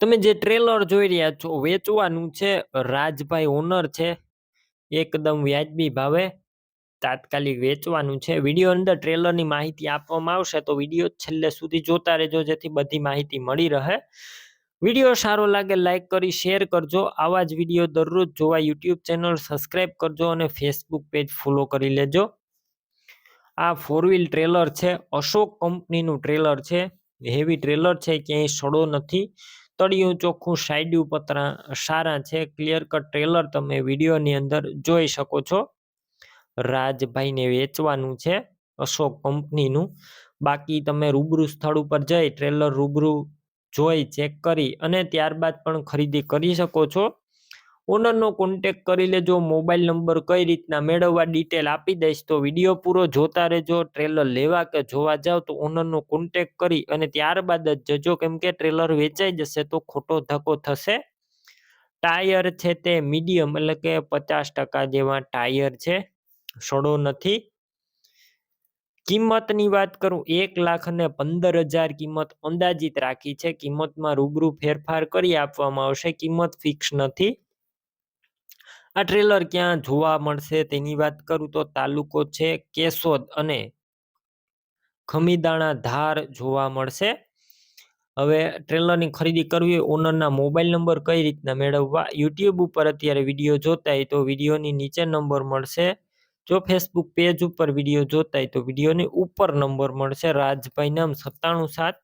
તમે જે ટ્રેલર જોઈ રહ્યા છો, વેચવાનું છે, રાજભાઈ ઓનર છે, એકદમ વ્યાજબી ભાવે તાત્કાલિક વેચવાનું છે. વીડિયો અંદર ટ્રેલરની માહિતી આપવામાં આવશે, તો વીડિયો છેલ્લે સુધી જોતા રહેજો, જેથી બધી માહિતી મળી રહે. વીડિયો સારો લાગે લાઇક કરી શેર કરજો. આવા જ વીડિયો દરરોજ જોવા યુટ્યુબ ચેનલ સબસ્ક્રાઈબ કરજો અને ફેસબુક પેજ ફોલો કરી લેજો. આ ફોર વ્હીલ ટ્રેલર છે, અશોક કંપનીનું ટ્રેલર છે. હેવી ટ્રેલર છે, ક્યાંય સડો નથી. તળિયું ચોખ્ખું સાઈડિયું પતરા સારા છે. ક્લિયર કટ ટ્રેલર તમે વિડીયોની અંદર જોઈ શકો છો. રાજભાઈને વેચવાનું છે અશોક કંપનીનું. બાકી તમે રૂબરૂ સ્થળ ઉપર જઈ ટ્રેલર રૂબરૂ જોઈ ચેક કરી અને ત્યારબાદ પણ ખરીદી કરી શકો છો. ઓનરનો કોન્ટેક કરી લેજો મોબાઈલ નંબર કઈ રીતના મેળવવા ડિટેલ આપી દઈશ, તો વીડિયો પૂરો જોતા રહેજો ટ્રેલર લેવા કે જોવા જાવ, તો ઓનરનો કોન્ટેક કરી અને ત્યારબાદ જ જજો, કેમ કે ટ્રેલર વેચાઈ જશે તો ખોટો ધક્કો થશે. ટાયર છે તે મીડિયમ એટલે કે પચાસ ટકા જેવા ટાયર છે, સડો નથી. કિંમતની વાત કરું, એક લાખ અને પંદર હજાર કિંમત અંદાજિત રાખી છે, કિંમતમાં રૂબરૂ ફેરફાર કરી આપવામાં આવશે, કિંમત ફિક્સ નથી. આ ટ્રેલર ક્યાં જોવા મળશે તેની વાત કરું તો તાલુકો છે કેશોદ અને ખમીદાણા ધાર જોવા મળશે. હવે ટ્રેલરની ખરીદી કરવી ઓનરના મોબાઈલ નંબર કઈ રીતના મેળવવા? યુટ્યુબ ઉપર અત્યારે વીડિયો જોતા હોય તો વિડીયોની નીચે નંબર મળશે. જો ફેસબુક પેજ ઉપર વીડિયો જોતા હોય તો વિડીયોની ઉપર નંબર મળશે. રાજભાઈ નામ સત્તાણું સાત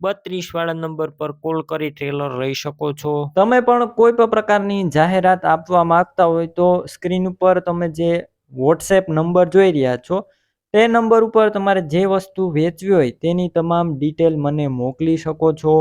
બત્રીસ વાળા નંબર પર કોલ કરી ટ્રેલર રહી શકો છો. તમે પણ કોઈ પણ પ્રકારની જાહેરાત આપવા માંગતા હોય તો સ્ક્રીન ઉપર તમે જે વોટ્સએપ નંબર જોઈ રહ્યા છો, તે નંબર ઉપર તમારે જે વસ્તુ વેચવી હોય તેની તમામ ડિટેલ મને મોકલી શકો છો.